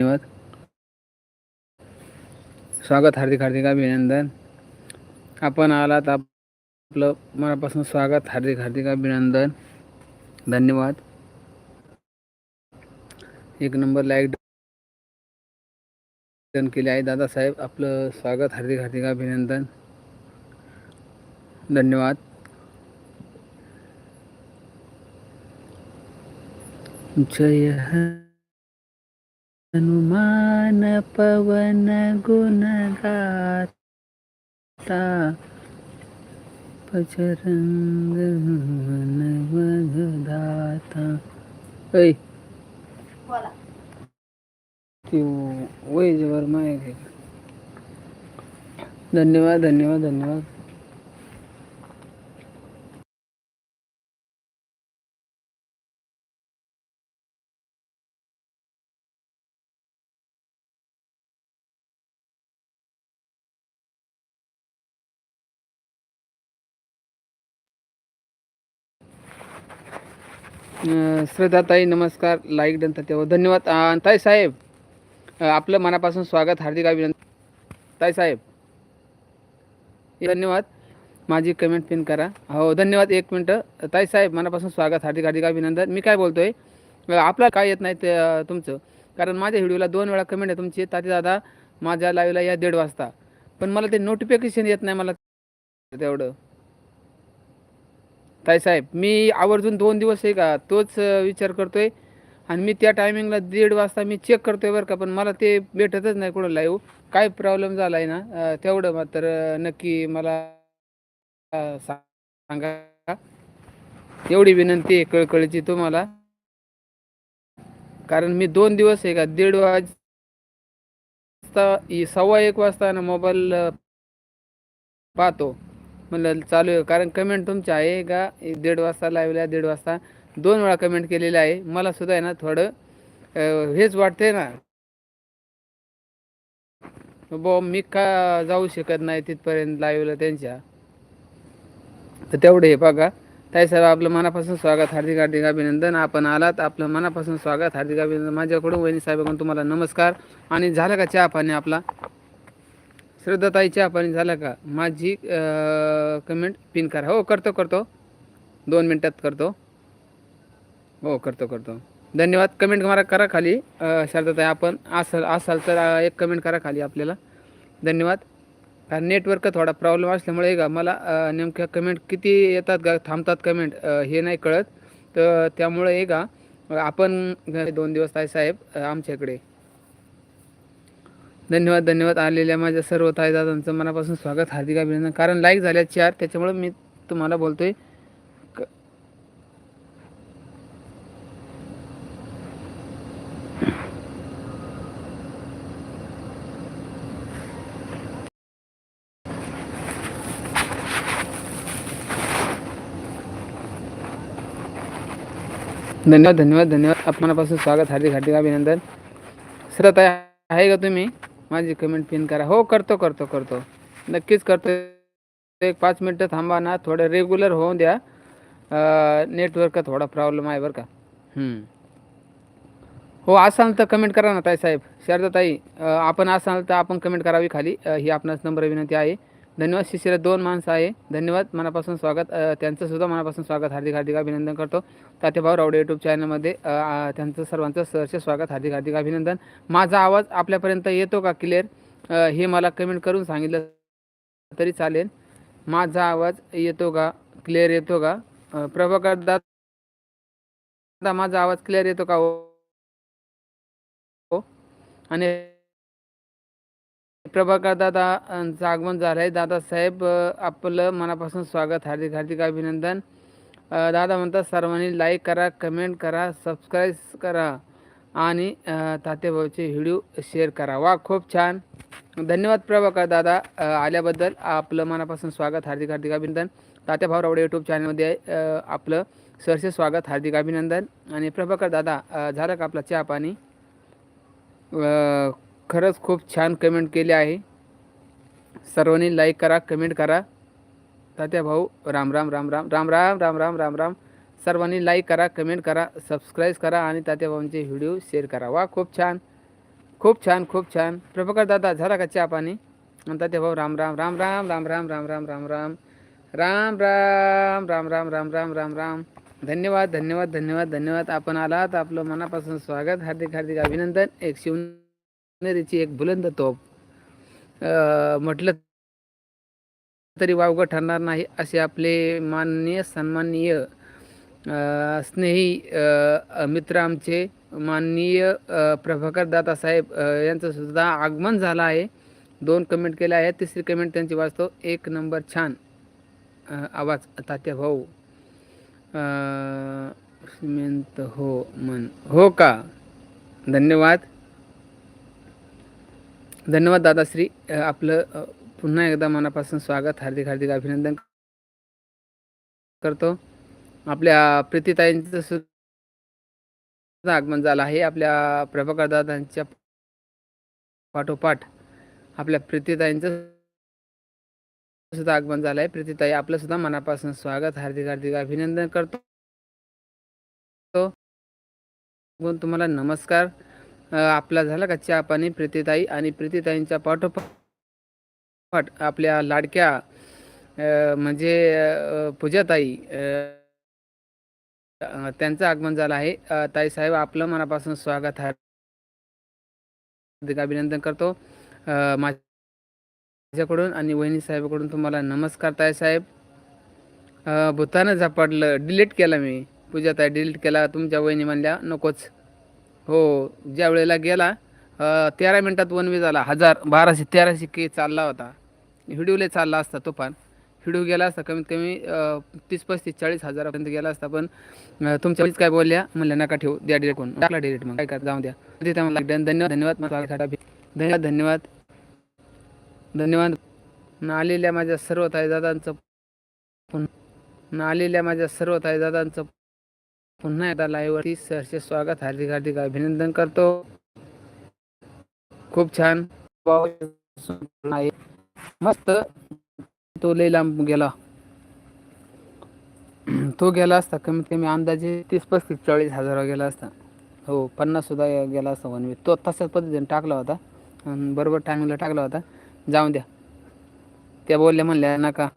धन्यवाद। स्वागत हार्दिक हार्दिक अभिनंदन। आपण आलात आपलं मनापासून स्वागत हार्दिक हार्दिक अभिनंदन। धन्यवाद। एक नंबर लाईक डन केले आहे दादासाहेब आपलं स्वागत हार्दिक हार्दिक अभिनंदन। धन्यवाद। जय हनुमान पवन गुणगाता पचरंग दाता ऐ ती वय माय धन्यवाद धन्यवाद धन्यवाद. श्रद्धाताई नमस्कार. लाईक डन तेव्हा धन्यवाद. ताई साहेब आपलं मनापासून स्वागत हार्दिक अभिनंदन. ताई साहेब धन्यवाद. माझी कमेंट पिन करा. हो धन्यवाद. एक मिनटं. ताई साहेब मनापासून स्वागत हार्दिक हार्दिक अभिनंदन. मी काय बोलतो आहे आपला काय येत नाही ते तुमचं. कारण माझ्या व्हिडिओला दोन वेळा कमेंट आहे तुमची. ताती दादा माझ्या लाईव्हला या दीड वाजता. पण मला ते नोटिफिकेशन येत नाही मला तेवढं. ताईसाहेब मी आवर्जून दोन दिवस आहे का तोच विचार करतोय. आणि मी त्या टायमिंगला दीड वाजता मी चेक करतोय बरं का पण मला ते भेटतच नाही कोणाला लाईव्ह काय प्रॉब्लेम झाला आहे ना तेवढं मात्र नक्की मला सांगा. एवढी विनंती आहे कळकळीची तुम्हाला. कारण मी दोन दिवस आहे का दीड वाजता सव्वा एक वाजता ना मोबाईल पाहतो. म्हणलं चालू आहे. कारण कमेंट तुमची आहे का? दीड वाजता लावल्या दीड वाजता. दोन वेळा कमेंट केलेलं आहे. मला सुद्धा आहे ना थोडं हेच वाटते ना. बॉ मी का जाऊ शकत नाही तिथपर्यंत लाईव्हला त्यांच्या? तर तेवढे हे बघा. ताई साहेब आपलं मनापासून स्वागत हार्दिक हार्दिक अभिनंदन. आपण आलात आपलं मनापासून स्वागत हार्दिक अभिनंदन. माझ्याकडून वहिनी साहेबांकडून तुम्हाला नमस्कार. आणि झालं का चहा पाणी आपला? श्रद्धाताई चहा पाणी झालं का? माझी कमेंट पिन करा. हो करतो करतो. दोन मिनटात करतो. हो करतो करतो. धन्यवाद. कमेंट मारा करा खाली. श्रद्धाताई शारदाताई आपण असाल असाल तर एक कमेंट करा खाली आपल्याला. धन्यवाद. कारण नेटवर्क थोडा प्रॉब्लेम असल्यामुळे का मला नेमक्या कमेंट किती येतात का थांबतात कमेंट हे नाही कळत. तर त्यामुळे का आपण दोन दिवस आहे साहेब आमच्याकडे. धन्यवाद धन्यवाद आलेल्या माझ्या सर्व ताईदादांचं मनापासून स्वागत हार्दिक अभिनंदन. कारण लाईक झाल्या चार त्याच्यामुळं मी तुम्हाला बोलतो क- धन्यवाद धन्यवाद धन्यवाद. अपमानापासून स्वागत हार्दिक हार्दिक अभिनंदन. श्रत आहे का तुम्ही? माझी कमेंट पिन करा. हो करतो करतो करतो. नक्कीच करतो. एक पाच मिनटं थांबा ना थोडं रेग्युलर होऊन द्या. नेटवर्क थोडा प्रॉब्लेम आहे बरं का. हो असाल तर कमेंट करा ना ताई साहेब. शारदा ताई आपण असाल तर आपण कमेंट करावी खाली. ही आपणास नंबर विनंती आहे. धन्यवाद शिष्याला दोन माणसं आहे. धन्यवाद मनापासून स्वागत. त्यांचं सुद्धा मनापासून स्वागत. हार्दिक हार्दिक अभिनंदन करतो. तातेभाऊ रावडे यूट्यूब चॅनलमध्ये त्यांचं सर्वांचं सहर्ष स्वागत हार्दिक हार्दिक अभिनंदन. माझा आवाज आपल्यापर्यंत येतो का क्लिअर हे मला कमेंट करून सांगितलं तरी चालेल. माझा आवाज येतो का? क्लिअर येतो का? प्रभाकर दादा माझा आवाज क्लिअर येतो का हो. हो. आणि प्रभाकर दादांचं आगमन झालं आहे दादासाहेब साहेब आपलं मनापासून स्वागत हार्दिक हार्दिक अभिनंदन। दादा म्हणतात सर्वांनी लाईक करा कमेंट करा सबस्क्राईब करा आणि तात्याभाऊचे व्हिडिओ शेअर करा. वा खूप छान. धन्यवाद प्रभाकर दादा आल्याबद्दल. आपलं मनापासून स्वागत हार्दिक हार्दिक अभिनंदन. तात्याभाऊ रावडे यूट्यूब चॅनलमध्ये आपलं सरसे स्वागत हार्दिक अभिनंदन. आणि प्रभाकर दादा झालं का आपला चहा पाणी? खरंच खूप छान कमेंट केले आहे सर्वांनी लाईक करा कमेंट करा तात्या भाऊ राम राम राम राम राम राम राम राम राम राम सर्वांनी लाईक करा कमेंट करा सबस्क्राईब करा आणि तात्या भाऊंचे व्हिडिओ शेअर करा वा खूप छान खूप छान खूप छान प्रभाकर दादा झाला का चहा पाणी आणि तात्या भाऊ राम राम राम राम राम राम राम राम राम राम राम राम राम राम राम राम राम राम धन्यवाद धन्यवाद धन्यवाद धन्यवाद आपण आलात आपलं मनापासून स्वागत हार्दिक हार्दिक अभिनंदन एक सोनेरीची एक बुलंद तोप म्हटलं तरी वावगं ठरणार नाही असे आपले माननीय सन्माननीय स्नेही मित्र आमचे माननीय प्रभाकर दादासाहेब यांचं सुद्धा आगमन झालं आहे. दोन कमेंट केले आहेत. तिसरी कमेंट त्यांची वाचतो. एक नंबर छान. आवाज तात्या भाऊ. श्रीमंत हो मन. हो का? धन्यवाद. धन्यवाद दादाश्री. आपलं पुन्हा एकदा मनापासून स्वागत हार्दिक हार्दिक अभिनंदन करतो. आपल्या प्रीतीताईंचं सुद्धा आगमन झालं आहे. आपल्या प्रभाकर दादांच्या पाठोपाठ आपल्या प्रीतीताईंचं सुद्धा आगमन झालं आहे. प्रीतीताई आपलं सुद्धा मनापासून स्वागत हार्दिक हार्दिक अभिनंदन करतो. तुम्हाला नमस्कार. आपला झाला का चहा पाणी? प्रीतीताई आणि प्रीतीताईंच्या पाठोपाठ आपल्या लाडक्या म्हणजे पूजाताई त्यांचं आगमन झालं आहे. ताई साहेब आपलं मनापासून स्वागत हार्दिक अभिनंदन करतो. माझ्याकडून आणि वहिनी साहेबाकडून तुम्हाला नमस्कार ताई साहेब. भूतानं झपाटलं डिलीट केला मी. पूजाताई डिलीट केला तुमच्या वहिनी म्हणल्या नकोच. हो ज्या वेळेला गेला तेरा मिनटात वन वे झाला. हजार बाराशे तेराशे के चालला होता. हिडूले चालला असता तुफान हिडू गेला असता कमीत कमी तीस पस्तीस चाळीस हजारापर्यंत गेला असता. पण तुमच्या काय बोलल्या? म्हणलं नका ठेवू द्या डिरेक्ट कोण टाकला डिरेक्ट मग. काय कर जाऊ द्या. तिथे मला धन्यवाद. धन्यवाद धन्यवाद. धन्यवाद. धन्यवाद. न आलेल्या माझ्या सर्व ताईदादांचं आलेल्या माझ्या सर्व ताईदादांचं पुन्हा एकदा लाईव्हवरती सरचे स्वागत हार्दिक हार्दिक अभिनंदन करतो. खूप छान. मस्त. तो लई लांब गेला. तो गेला असता कमीत कमी अंदाजे तीस पस्तीस चाळीस हजार गेला असता. हो पन्नास सुद्धा गेला असता वन तो तशाच पद्धतीने टाकला होता. बरोबर टायमिंगला टाकला होता. जाऊन द्या. त्या बोलल्या म्हणल्या नका.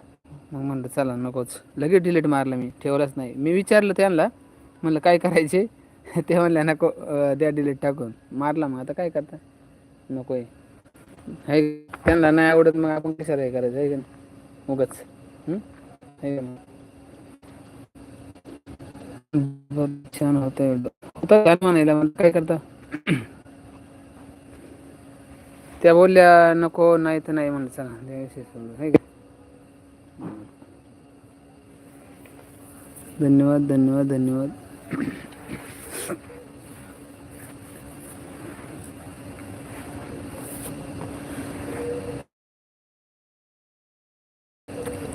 मग म्हणलं चला नकोच. लगेच डिलीट मारलं मी. ठेवलंच नाही. मी विचारलं त्यांना म्हणलं काय करायचे? ते म्हणल्या नको द्या डिलीट टाकून. मारला मग आता काय करता? नको आहे त्यांना नाही आवडत मग आपण कशाला हे करायचं? आहे का उगच. छान होत होतं म्हणायला? म्हणलं काय करता? त्या बोलल्या नको नाही तर नाही म्हणलं चला धन्यवाद धन्यवाद धन्यवाद.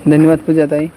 धन्यवाद पूजा ताई।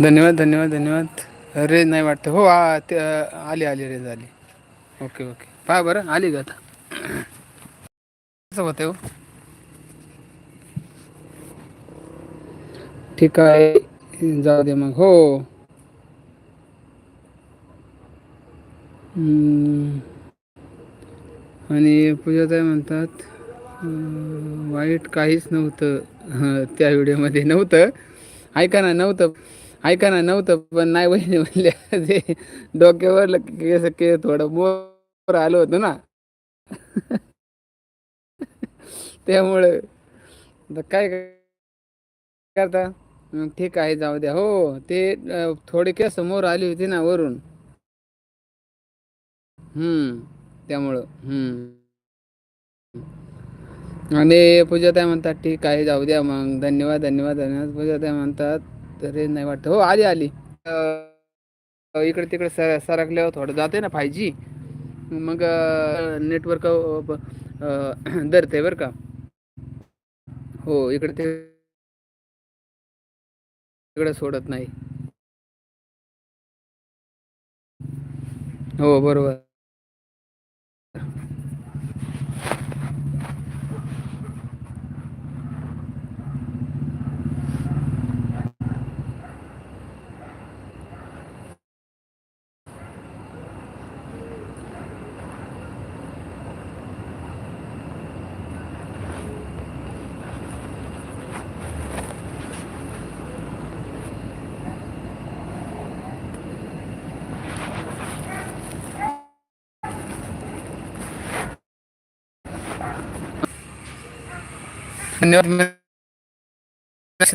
धन्यवाद धन्यवाद धन्यवाद. रेंज नाही वाटतं. हो ते आली आली रेंज आली ओके ओके. पहा बरं आली का आता? कसं होतं हो? ठीक आहे. जाऊ दे मग. हो. आणि पूजाताई म्हणतात वाईट काहीच नव्हतं. हं, त्या व्हिडिओमध्ये नव्हतं. ऐका ना नव्हतं. ऐका ना नव्हतं पण नाही वहिनी म्हणल्या ते डोक्यावर केस के थोडं मोर आलो होतो ना. त्यामुळं काय करता? मग ठीक आहे जाऊ द्या. हो ते अं, थोडे केस समोर आली होती ना वरून. हम्म त्यामुळं हम्म. आणि पूजाताई म्हणतात ठीक आहे जाऊ द्या मग धन्यवाद धन्यवाद धन्यवाद. पूजाताई म्हणतात तरी नाही वाटत. हो आली आली. इकडे तिकडे सर सरकल्यावर थोडं जाते ना फाय जी मग नेटवर्क धरते बरं का. हो इकडे ते इकडे सोडत नाही. हो बरोबर. धन्यवाद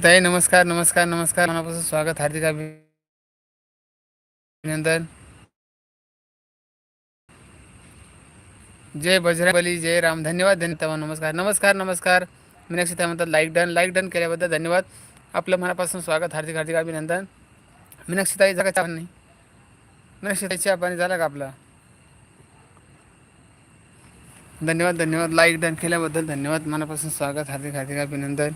ताई नमस्कार नमस्कार नमस्कार. मनापासून स्वागत हार्दिक अभिनंदन. जय बजरंगबली जय राम. धन्यवाद धन्यवाद नमस्कार नमस्कार नमस्कार. मीनाक्षी ताई म्हणतात लाईक डन लाईक डन केल्याबद्दल धन्यवाद. आपलं मनापासून स्वागत हार्दिक हार्दिक अभिनंदन. मीनाक्षी ताई जागा नाही. मीनाक्षी ताईची आपण झाला का आपला? धन्यवाद धन्यवाद. लाईक डन केल्याबद्दल धन्यवाद. मनापासून स्वागत हार्दिक हार्दिक अभिनंदन.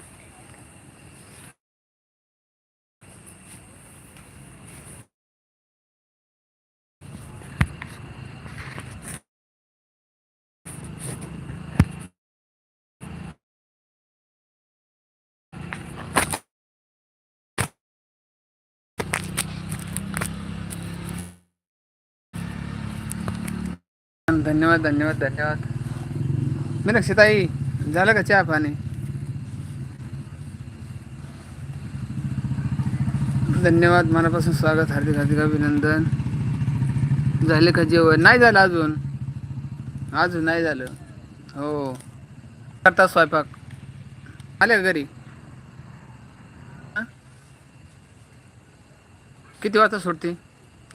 धन्यवाद धन्यवाद धन्यवाद. मीनाक्षी ताई झालं का चहा पाणी धन्यवाद मनापासून स्वागत हार्दिक हार्दिक अभिनंदन। झाले का जेवण? नाही झालं अजून. अजून नाही झालं. हो. करता स्वयंपाक. आले का घरी? किती वाजता सुटते?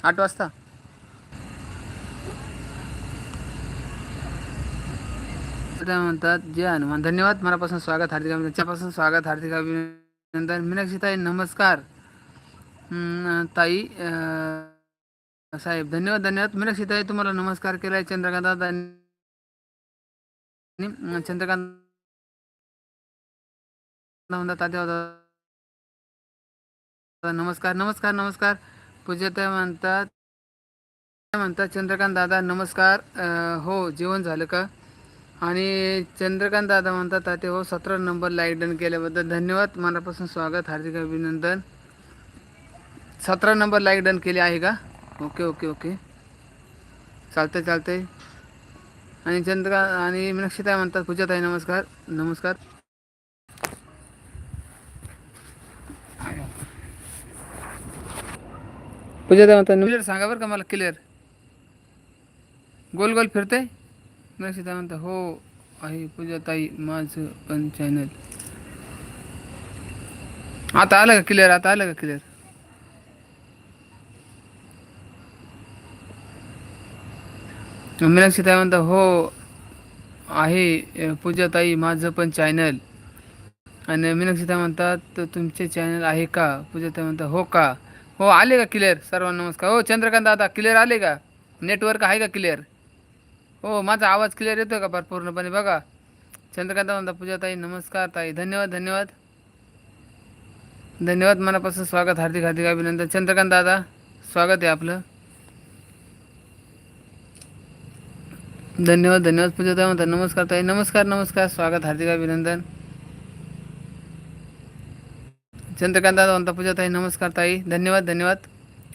आठ वाजता? त्या म्हणतात जय हनुमान. धन्यवाद मनापासून स्वागत हार्दिक अभिनंदनच्यापासून स्वागत हार्दिक अभिनंदन. मीनाक्षी ताई नमस्कार ताई साहेब धन्यवाद धन्यवाद. मीनाक्षी ताई तुम्हाला नमस्कार केलाय चंद्रकांत दादा चंद्रकांत म्हणतात नमस्कार नमस्कार नमस्कार. पूजाताई म्हणतात म्हणतात चंद्रकांत दादा नमस्कार. हो जेवण झालं का? आणि चंद्रकांत दादा म्हणतात ते हो सतरा नंबर लाईक डन केल्याबद्दल धन्यवाद. मनापासून स्वागत हार्दिक अभिनंदन. सतरा नंबर लाईक डन केले आहे का? Okay okay okay. चालते चालते आणि चंद्रकांत आणि मीनाक्षीताई म्हणतात पूजाताई नमस्कार. नमस्कार. पूजाताई म्हणतात सांगा बरं का मला क्लिअर गोल गोल फिरते मीनाक्षीताई म्हणतात हो आहे पूजाताई माझं पण चॅनल आता आलं का क्लिअर आता आलं का क्लिअर मीनाक्षी ताई म्हणता हो आहे पूजाताई माझं पण चॅनल आणि मीनाक्षी ताई म्हणतात "तर तुमचे चॅनल आहे का? पूजाताई म्हणता हो का? हो आले का क्लिअर सर्वांना नमस्कार. हो चंद्रकांत दादा क्लिअर आले का? नेटवर्क आहे का क्लिअर हो माझा आवाज क्लिअर येतो का फार पूर्णपणे? बघा. चंद्रकांत म्हणता पूजाताई नमस्कार ताई. धन्यवाद धन्यवाद. धन्यवाद मनापासून स्वागत हार्दिक हार्दिक अभिनंदन. चंद्रकांत दादा स्वागत आहे आपलं. धन्यवाद धन्यवाद पूजाताई म्हणता नमस्कार ताई. नमस्कार नमस्कार स्वागत हार्दिक अभिनंदन. चंद्रकांत दादा म्हणता पूजाताई नमस्कार ताई. धन्यवाद धन्यवाद.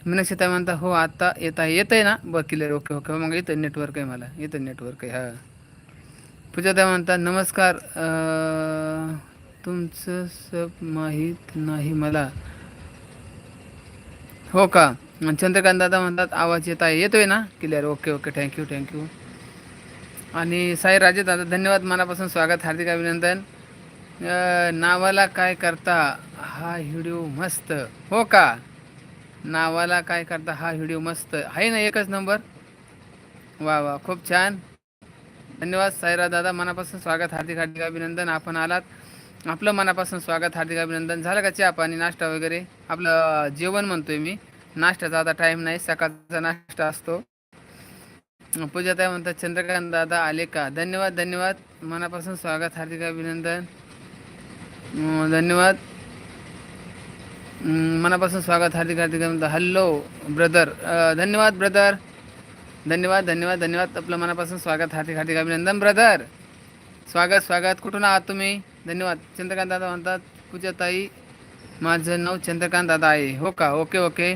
मीनाक्षी ताई म्हणता हो आता येत आहे येत आहे ना. बरं क्लिअर ओके ओके. मग येतं नेटवर्क आहे मला येतं नेटवर्क आहे हां. पूजा ताई नमस्कार तुमचं सब माहीत नाही मला. हो का? आणि चंद्रकांत दादा म्हणतात आवाज येत आहे येतोय ना? Clear okay okay. Thank you thank you आणि साई राजे दादा धन्यवाद मनापासून स्वागत हार्दिक अभिनंदन. नावाला काय करता? हा व्हिडिओ मस्त. हो का? नावाला काय करता? हा व्हिडिओ मस्त. आहे ना एकच नंबर? वा वा खूप छान. धन्यवाद सायरा दादा. मनापासून स्वागत हार्दिक हार्दिक अभिनंदन. आपण आलात. आपलं मनापासून स्वागत हार्दिक अभिनंदन. झालं का चहा पाणी नाश्ता वगैरे? आपलं जेवण म्हणतोय मी. नाश्त्याचा आता टाईम नाही. सकाळचा नाश्ता असतो. पूजा ताई म्हणतात चंद्रकांत दादा आले का? धन्यवाद धन्यवाद. मनापासून स्वागत हार्दिक अभिनंदन. धन्यवाद. मनापासून स्वागत हार्दिक हार्दिक हॅलो ब्रदर धन्यवाद ब्रदर धन्यवाद धन्यवाद धन्यवाद. आपलं मनापासून स्वागत हार्दिक हार्दिक अभिनंदन ब्रदर स्वागत स्वागत. कुठून आहात तुम्ही? धन्यवाद. चंद्रकांत दादा म्हणतात पूजाताई माझं नाव चंद्रकांत दादा आहे. हो का? Okay okay.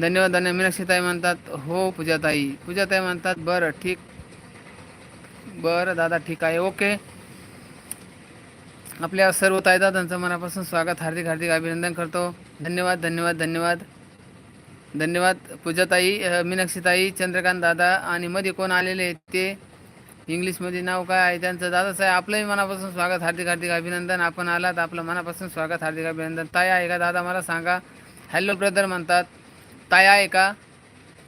धन्यवाद धन्यवाद. मीनाक्षीताई म्हणतात हो पूजाताई पूजाताई म्हणतात बरं ठीक. बरं दादा ठीक आहे. ओके. आपल्या सर्व ताईदादांचं मनापासून स्वागत हार्दिक हार्दिक अभिनंदन करतो. धन्यवाद धन्यवाद धन्यवाद. धन्यवाद पूजाताई मीनाक्षीताई चंद्रकांत दादा आणि मध्ये कोण आलेले आहेत ते? इंग्लिशमध्ये नाव काय आहे? त्यांचं दादासाहेब आपलंही मनापासून स्वागत हार्दिक हार्दिक अभिनंदन. आपण आलात आपलं मनापासून स्वागत हार्दिक अभिनंदन. ताई आहे का? दादा मला सांगा. हॅलो ब्रदर म्हणतात. ताई आहे का?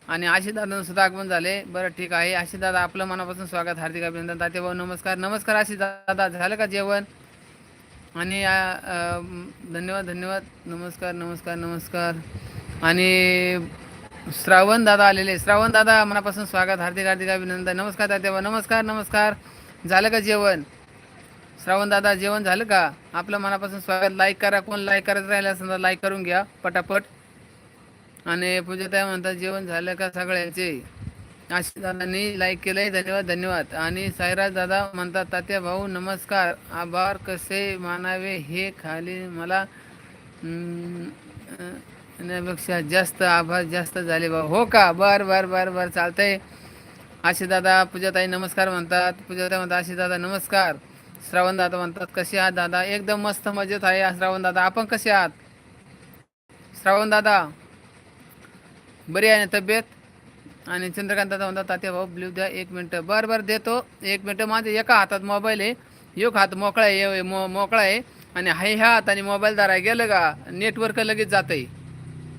आणि आशिष सुद्धा आगमन झाले. बरं ठीक आहे. आशिष दादा आपलं मनापासून स्वागत हार्दिक अभिनंदन. ताते भाऊ नमस्कार. नमस्कार आशिष दादा. झालं का जेवण? आणि धन्यवाद धन्यवाद नमस्कार नमस्कार नमस्कार. आणि श्रावण दादा आलेले. श्रावण दादा मनापासून स्वागत हार्दिक हार्दिक अभिनंदन. नमस्कार तात्याबा नमस्कार नमस्कार. झालं का जेवण? श्रावण दादा जेवण झालं का? आपलं मनापासून स्वागत. लाईक करा कोण लाईक करायचं राहिलं समजा लाईक करून घ्या पटापट. आणि पूजाताई म्हणतात जेवण झालं का सगळ्यांचे? आशिष दादांनी लाईक केलंय. धन्यवाद धन्यवाद. आणि साईराज दादा म्हणतात तात्या भाऊ नमस्कार. आभार कसे मानावे हे खाली मला पेक्षा जास्त आभार जास्त झाले भाऊ. हो का? बर बर बर बर. चालतंय. आशिष दादा पूजाताई नमस्कार म्हणतात. पूजाताई म्हणतात आशिष दादा नमस्कार. श्रावण दादा म्हणतात कसे आहात दादा? एकदम मस्त मजेत आहे श्रावण दादा. आपण कसे आहात? श्रावण दादा बरी आहे ना तब्येत? आणि चंद्रकांत दादा म्हणतात तात्या भाऊ ब्ल्यू द्या एक मिनटं. बरं बरं देतो. एक मिनटं. माझ्या एका हातात मोबाईल आहे. एक हात मोकळा आहे मो मोकळा आहे. आणि हाय ह्या हाताने मोबाईल दारा गेलं का नेटवर्क लगेच जातं आहे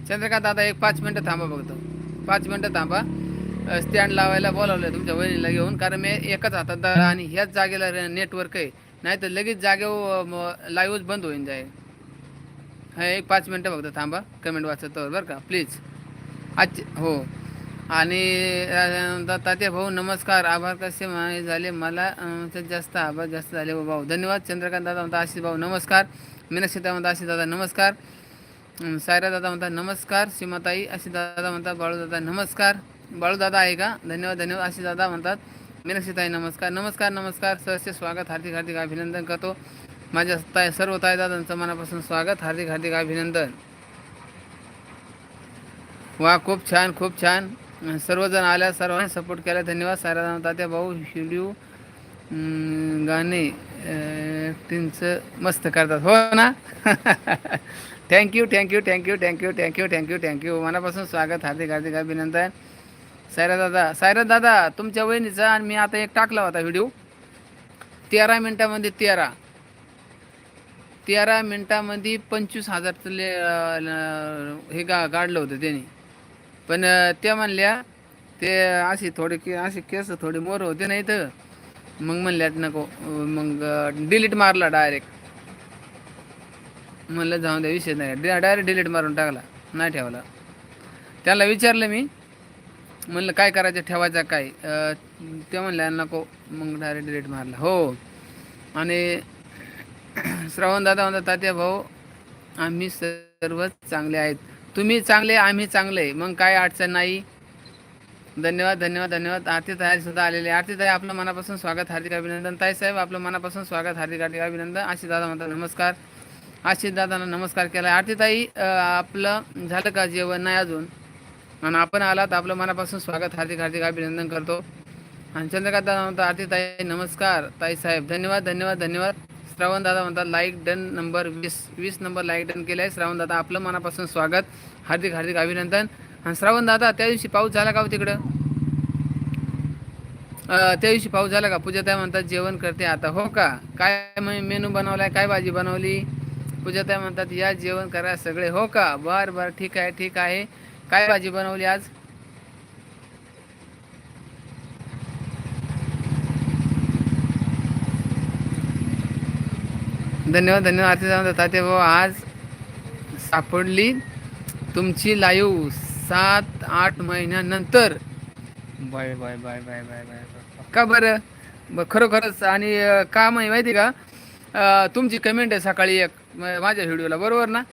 चंद्रकांत दादा एक पाच मिनटं थांबा बघतो पाच मिनटं थांबा. स्टँड लावायला बोलावलं आहे तुमच्या वहिनीला घेऊन कारण मी एकच हातात दारा आणि ह्याच जागेला नेटवर्क आहे. नाही तर लगेच जागेवर लाईव्हच हो, बंद होईन जाईल. हा एक पाच मिनटं बघतो थांबा. कमेंट वाचतो बरं का? प्लीज अच्छा हो. आणि तात्या भाऊ नमस्कार. आभार कसे माने झाले? मला जास्त आभार जास्त झाले. हो भाऊ धन्यवाद. चंद्रकांत दादा म्हणता आशिष भाऊ नमस्कार. मीनाक्षीता म्हणता आशिष दादा नमस्कार. सायरा दादा म्हणतात नमस्कार. सीमाताई आशिष दादा म्हणतात बाळू दादा नमस्कार. बाळू दादा आहे का? धन्यवाद धन्यवाद. आशिष दादा म्हणतात मीनाक्षीताई नमस्कार. नमस्कार नमस्कार. सहस्य स्वागत. हार्दिक हार्दिक अभिनंदन करतो. माझ्या ताई सर्व ताई दादांचं मनापासून स्वागत. हार्दिक हार्दिक अभिनंदन. वा खूप छान खूप छान. सर्वजण आल्या सर्वांनी सपोर्ट केला धन्यवाद सारा तात्या भाऊ व्हिडिओ गाणे ॲक्टिंगचं मस्त करतात. हो ना? Thank you thank you thank you thank you thank you thank you thank you मनापासून स्वागत हार्दिक हार्दिक अभिनंदन. सायरा दादा सायरा दादा तुमच्या वहिनीचा आणि मी आता एक टाकला होता व्हिडिओ तेरा मिनटामध्ये तेरा. तेरा मिनटामध्ये पंचवीस हजारचं ले ल- हे गा काढलं होतं त्यांनी. पण त्या म्हणल्या ते अशी थोडे के असे केस थोडे मोर होते नाही तर मग म्हणल्यात नको मग डिलीट मारला डायरेक्ट म्हणलं जाऊन द्या विषय नाही. डायरेक्ट डिलीट मारून टाकला नाही ठेवला. त्याला विचारलं मी म्हणलं काय करायचं ठेवायचं काय? ते म्हणल्या नको मग डायरेक्ट डिलीट मारला. हो. आणि श्रावण दादा म्हणतात तात्या भाऊ आम्ही सर्वच चांगले आहेत. तुम्ही चांगले आम्ही चांगले. मग काय अडचण नाही. धन्यवाद धन्यवाद धन्यवाद. आरती ताई सुद्धा आलेले आरती ताई आपलं मनापासून स्वागत हार्दिक अभिनंदन. ताई साहेब आपलं मनापासून स्वागत हार्दिक हार्दिक अभिनंदन. आशिष दादा म्हणतात नमस्कार. आशिष दादांना नमस्कार केला आरतीताई ताई आपलं झालं का जेवण? नाही अजून. आणि आपण आलात आपलं मनापासून स्वागत हार्दिक हार्दिक अभिनंदन करतो. आणि चंद्रकांत दादा म्हणतात आरतीताई नमस्कार. ताई साहेब धन्यवाद धन्यवाद धन्यवाद. श्रावण दादा म्हणतात लाईक डन नंबर वीस. वीस नंबर लाईक डन केला आहे श्रावण दादा आपलं मनापासून स्वागत हार्दिक हार्दिक अभिनंदन. आणि श्रावण दादा त्या दिवशी पाऊस झाला का हो तिकडं? त्या दिवशी पाऊस झाला का? पूजाताई म्हणतात जेवण करते आता. हो का? काय मेनू बनवलाय? काय भाजी बनवली? पूजाताई म्हणतात या जेवण करा सगळे. हो का? बर बर ठीक आहे ठीक आहे. काय भाजी बनवली आज? धन्यवाद धन्यवाद. आरती म्हणतात ताते भाऊ आज सापडली तुमची लाईव्ह सात आठ महिन्यानंतर. Bye bye bye bye bye bye bye. का बरं? ब खरोखरच. आणि का माहि- माहिती का? तुमची कमेंट आहे सकाळी एक माझ्या व्हिडिओला. बरोबर ना?